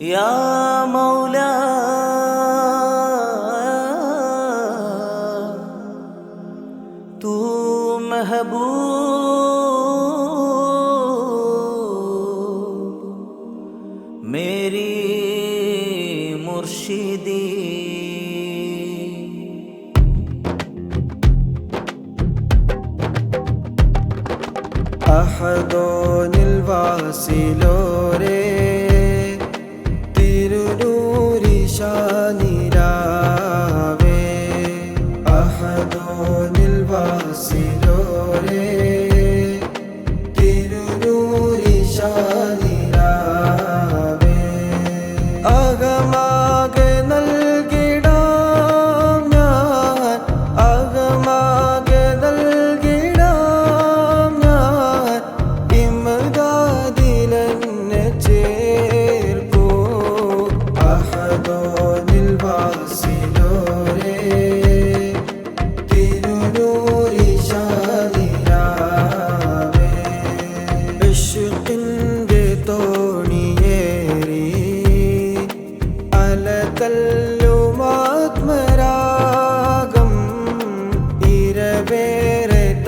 يا مولا تو محبوب میری مرشدی. أحد الواسلورين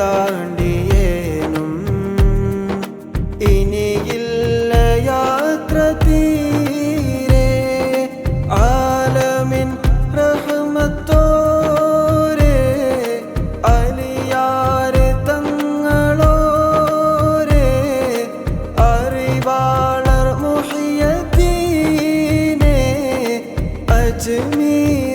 താണ്ടിയേനും. ഇനിയില്ല യാത്ര തീരെ ആലമിൻ റഹ്മത്തോരെ അലിയാരെ തങ്ങളോരെ അറിവാളർ മുഹിയത്തീനെ അജ്മീർ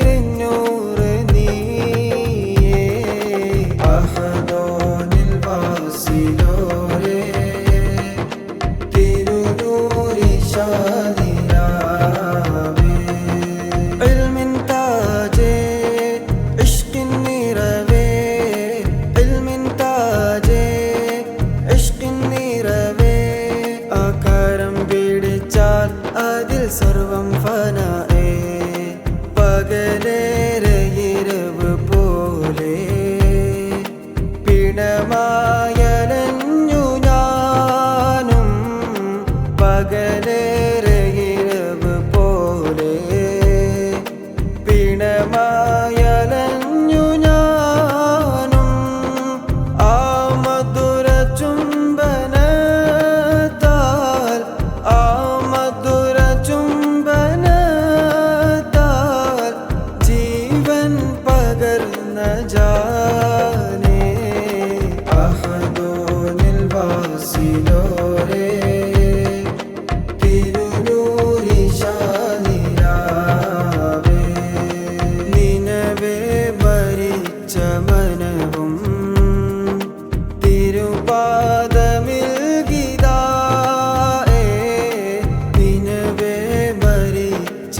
জানে আহাদোনিল বাসিলোরে তিরুনুরি ഷാനിരാവേ നിനവേ ഭരിച്ച മനവും തിരുപാദമിൽ ഗിതാ നിനവേ ഭരിച്ച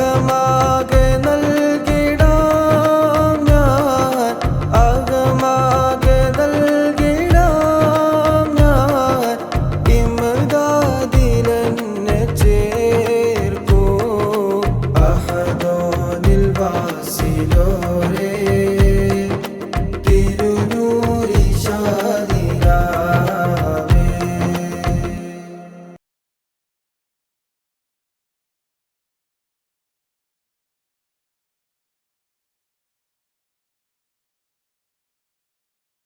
Come on.